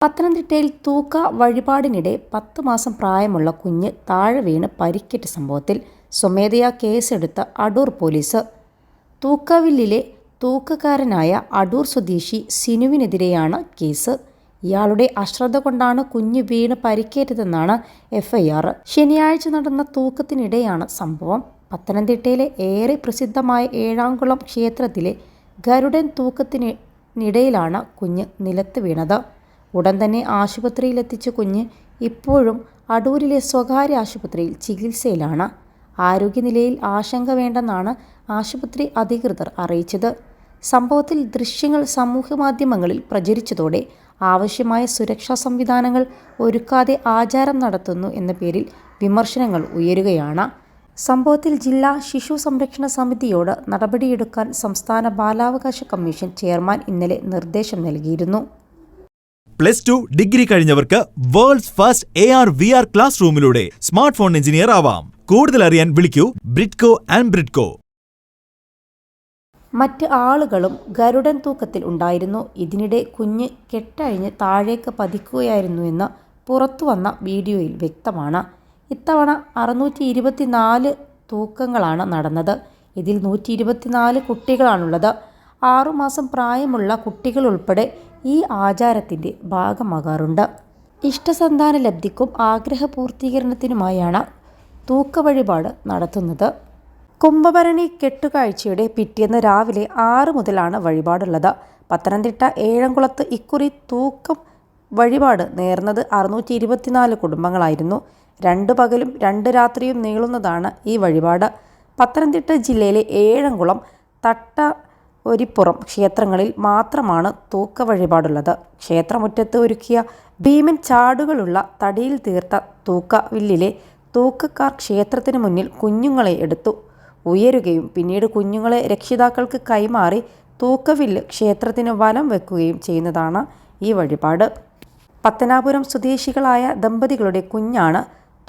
പത്തനംതിട്ടയിൽ തൂക്ക വഴിപാടിനിടെ പത്ത് മാസം പ്രായമുള്ള കുഞ്ഞ് താഴെ വീണ് പരിക്കേറ്റ സംഭവത്തിൽ സ്വമേധയാ കേസെടുത്ത അടൂർ പോലീസ്. തൂക്കവില്ലിലെ തൂക്കക്കാരനായ അടൂർ സ്വദേശി സിനുവിനെതിരെയാണ് കേസ്. ഇയാളുടെ അശ്രദ്ധ കൊണ്ടാണ് കുഞ്ഞ് വീണ് പരിക്കേറ്റതെന്നാണ് എഫ്ഐആർ. ശനിയാഴ്ച നടന്ന തൂക്കത്തിനിടെയാണ് സംഭവം. പത്തനംതിട്ടയിലെ ഏറെ പ്രസിദ്ധമായ ഏഴാംകുളം ക്ഷേത്രത്തിലെ ഗരുഡൻ തൂക്കത്തിനിടയിലാണ് കുഞ്ഞ് നിലത്ത് വീണത്. ഉടൻ തന്നെ ആശുപത്രിയിലെത്തിച്ച കുഞ്ഞ് ഇപ്പോഴും അടൂരിലെ സ്വകാര്യ ആശുപത്രിയിൽ ചികിത്സയിലാണ്. ആരോഗ്യനിലയിൽ ആശങ്ക വേണ്ടെന്നാണ് ആശുപത്രി അധികൃതർ അറിയിച്ചത്. സംഭവത്തിൽ ദൃശ്യങ്ങൾ സമൂഹമാധ്യമങ്ങളിൽ പ്രചരിച്ചതോടെ ആവശ്യമായ സുരക്ഷാ സംവിധാനങ്ങൾ ഒരുക്കാതെ ആചാരം നടത്തുന്നു എന്ന പേരിൽ വിമർശനങ്ങൾ ഉയരുകയാണ്. സംഭവത്തിൽ ജില്ലാ ശിശു സംരക്ഷണ സമിതിയോട് നടപടിയെടുക്കാൻ സംസ്ഥാന ബാലാവകാശ കമ്മീഷൻ ചെയർമാൻ ഇന്നലെ നിർദ്ദേശം നൽകിയിരുന്നു. Plus two degree കഴിഞ്ഞവർക്ക് world's first A R V R class റൂമിലൂടെ smart phone engineer ആവാം. കൂടുതൽ അറിയാൻ വിളിക്കൂ ബ്രിഡ്കോ ആൻഡ് ബ്രിഡ്കോ മറ്റ് ആളുകളും ഗരുഡൻ തൂക്കത്തിൽ ഉണ്ടായിരുന്നു. ഇതിനിടെ കുഞ്ഞ് കെട്ടഴിഞ്ഞ് താഴേക്ക് പതിക്കുകയായിരുന്നു പതിക്കുകയായിരുന്നുവെന്ന് പുറത്തുവന്ന വീഡിയോയിൽ വ്യക്തമാണ്. ഇത്തവണ അറുന്നൂറ്റി ഇരുപത്തിനാല് തൂക്കങ്ങളാണ് നടന്നത്. ഇതിൽ നൂറ്റി ഇരുപത്തിനാല് കുട്ടികളാണുള്ളത്. ആറുമാസം പ്രായമുള്ള കുട്ടികളുൾപ്പെടെ ഈ ആചാരത്തിന്റെ ഭാഗമാകാറുണ്ട്. ഇഷ്ടസന്താന ലബ്ധിക്കും ആഗ്രഹ പൂർത്തീകരണത്തിനുമായാണ് തൂക്ക വഴിപാട് നടത്തുന്നത്. കുംഭഭരണി കെട്ടുകാഴ്ചയുടെ പിറ്റേന്ന് രാവിലെ ആറ് മുതലാണ് വഴിപാടുള്ളത്. പത്തനംതിട്ട ഏഴംകുളത്ത് ഇക്കുറി തൂക്കം വഴിപാട് നേർന്നത് അറുന്നൂറ്റി ഇരുപത്തിനാല് കുടുംബങ്ങളായിരുന്നു. രണ്ട് പകലും രണ്ട് രാത്രിയും നീളുന്നതാണ് ഈ വഴിപാട്. പത്തനംതിട്ട ജില്ലയിലെ ഏഴംകുളം തട്ട ഒരിപ്പുറം ക്ഷേത്രങ്ങളിൽ മാത്രമാണ് തൂക്ക വഴിപാടുള്ളത്. ക്ഷേത്രമുറ്റത്ത് ഒരുക്കിയ ഭീമൻ ചാടുകളുള്ള തടിയിൽ തീർത്ത തൂക്ക വില്ലിലെ തൂക്കക്കാർ ക്ഷേത്രത്തിന് മുന്നിൽ കുഞ്ഞുങ്ങളെ എടുത്തു. ഉയരുകയും പിന്നീട് കുഞ്ഞുങ്ങളെ രക്ഷിതാക്കൾക്ക് കൈമാറി തൂക്കവില്ല് ക്ഷേത്രത്തിന് വലം വെക്കുകയും ചെയ്യുന്നതാണ് ഈ വഴിപാട്. പത്തനാപുരം സ്വദേശികളായ ദമ്പതികളുടെ കുഞ്ഞാണ്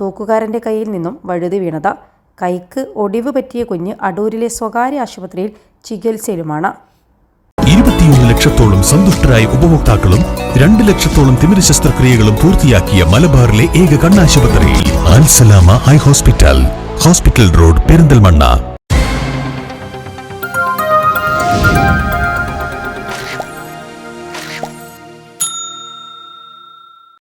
തൂക്കുകാരന്റെ കയ്യിൽ നിന്നും വഴുതി വീണത്. കൈക്ക് ഒടിവ് പറ്റിയ കുഞ്ഞ് അടൂരിലെ സ്വകാര്യ ആശുപത്രിയിൽ ചികിത്സയിലുമാണ്. ഇരുപത്തിയൊന്ന് ലക്ഷത്തോളം സന്തുഷ്ടരായ ഉപഭോക്താക്കളും രണ്ട് ലക്ഷത്തോളം തിമിര ശസ്ത്രക്രിയകളും പൂർത്തിയാക്കിയ മലബാറിലെ ഏക കണ്ണാശുപത്രി ഹോസ്പിറ്റൽ ഹോസ്പിറ്റൽ റോഡ് പെരിന്തൽമണ്ണ.